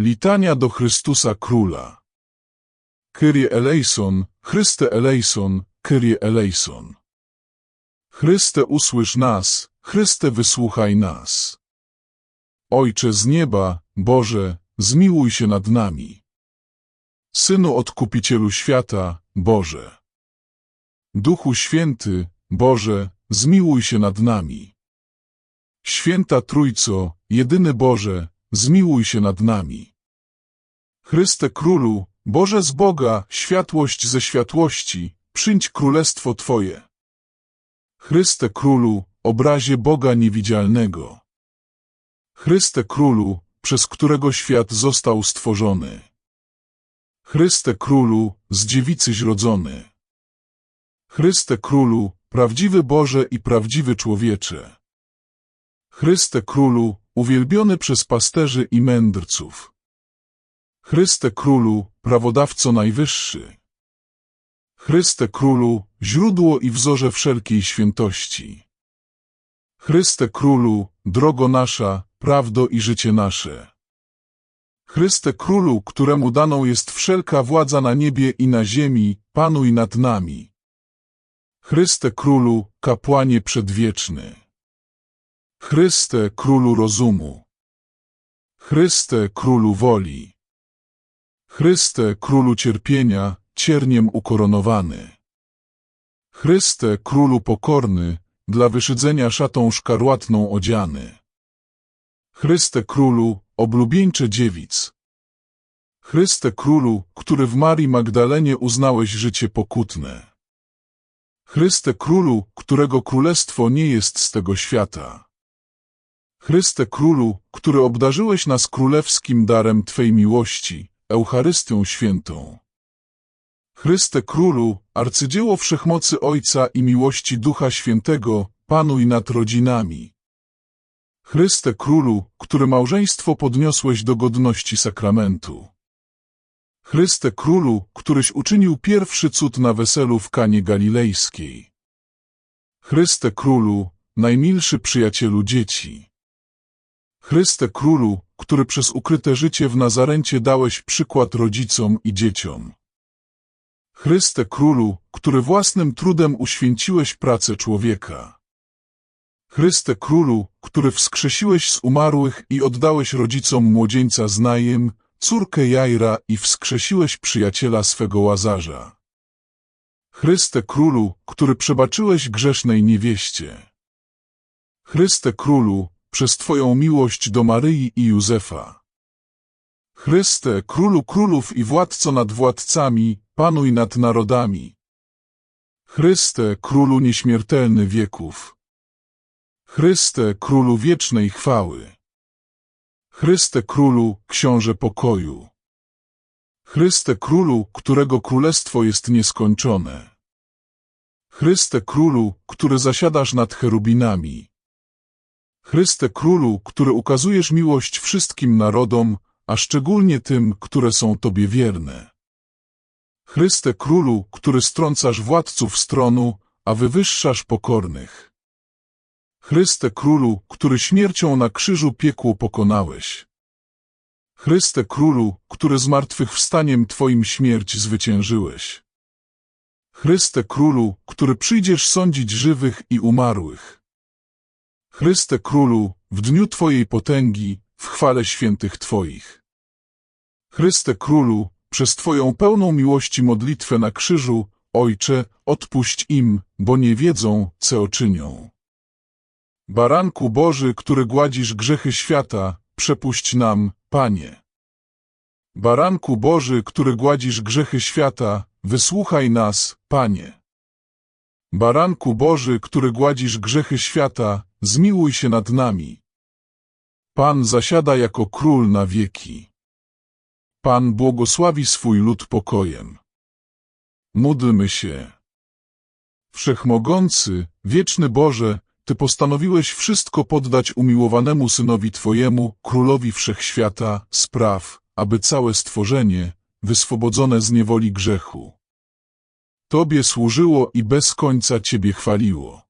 Litania do Chrystusa Króla. Kyrie eleison, Chryste eleison, Kyrie eleison. Chryste usłysz nas, Chryste wysłuchaj nas. Ojcze z nieba, Boże, zmiłuj się nad nami. Synu Odkupicielu świata, Boże. Duchu Święty, Boże, zmiłuj się nad nami. Święta Trójco, jedyny Boże, zmiłuj się nad nami. Chryste Królu, Boże z Boga, światłość ze światłości, przyjdź królestwo Twoje. Chryste Królu, obrazie Boga niewidzialnego. Chryste Królu, przez którego świat został stworzony. Chryste Królu, z dziewicy zrodzony. Chryste Królu, prawdziwy Boże i prawdziwy człowiecze. Chryste Królu, uwielbiony przez pasterzy i mędrców. Chryste Królu, prawodawco najwyższy. Chryste Królu, źródło i wzorze wszelkiej świętości. Chryste Królu, drogo nasza, prawdo i życie nasze. Chryste Królu, któremu daną jest wszelka władza na niebie i na ziemi, panuj nad nami. Chryste Królu, kapłanie przedwieczny. Chryste Królu rozumu. Chryste Królu woli. Chryste Królu cierpienia, cierniem ukoronowany. Chryste Królu pokorny, dla wyszydzenia szatą szkarłatną odziany. Chryste Królu, oblubieńcze dziewic. Chryste Królu, który w Marii Magdalenie uznałeś życie pokutne. Chryste Królu, którego królestwo nie jest z tego świata. Chryste Królu, który obdarzyłeś nas królewskim darem Twej miłości, Eucharystią Świętą. Chryste Królu, arcydzieło wszechmocy Ojca i miłości Ducha Świętego, panuj nad rodzinami. Chryste Królu, który małżeństwo podniosłeś do godności sakramentu. Chryste Królu, któryś uczynił pierwszy cud na weselu w Kanie Galilejskiej. Chryste Królu, najmilszy przyjacielu dzieci. Chryste Królu, który przez ukryte życie w Nazarencie dałeś przykład rodzicom i dzieciom. Chryste Królu, który własnym trudem uświęciłeś pracę człowieka. Chryste Królu, który wskrzesiłeś z umarłych i oddałeś rodzicom młodzieńca z najem, córkę Jajra i wskrzesiłeś przyjaciela swego Łazarza. Chryste Królu, który przebaczyłeś grzesznej niewieście. Chryste Królu, przez Twoją miłość do Maryi i Józefa. Chryste, Królu Królów i Władco nad władcami, panuj nad narodami. Chryste, Królu nieśmiertelny wieków. Chryste, Królu wiecznej chwały. Chryste Królu, Książę pokoju. Chryste Królu, którego królestwo jest nieskończone. Chryste Królu, który zasiadasz nad cherubinami. Chryste Królu, który ukazujesz miłość wszystkim narodom, a szczególnie tym, które są Tobie wierne. Chryste Królu, który strącasz władców stronu, a wywyższasz pokornych. Chryste Królu, który śmiercią na krzyżu piekło pokonałeś. Chryste Królu, który zmartwychwstaniem Twoim śmierć zwyciężyłeś. Chryste Królu, który przyjdziesz sądzić żywych i umarłych. Chryste Królu, w dniu Twojej potęgi, w chwale świętych Twoich. Chryste Królu, przez Twoją pełną miłości modlitwę na krzyżu, Ojcze, odpuść im, bo nie wiedzą, co czynią. Baranku Boży, który gładzisz grzechy świata, przepuść nam, Panie. Baranku Boży, który gładzisz grzechy świata, wysłuchaj nas, Panie. Baranku Boży, który gładzisz grzechy świata, zmiłuj się nad nami. Pan zasiada jako król na wieki. Pan błogosławi swój lud pokojem. Módlmy się. Wszechmogący, wieczny Boże, Ty postanowiłeś wszystko poddać umiłowanemu Synowi Twojemu, Królowi Wszechświata, spraw, aby całe stworzenie, wyswobodzone z niewoli grzechu, Tobie służyło i bez końca Ciebie chwaliło.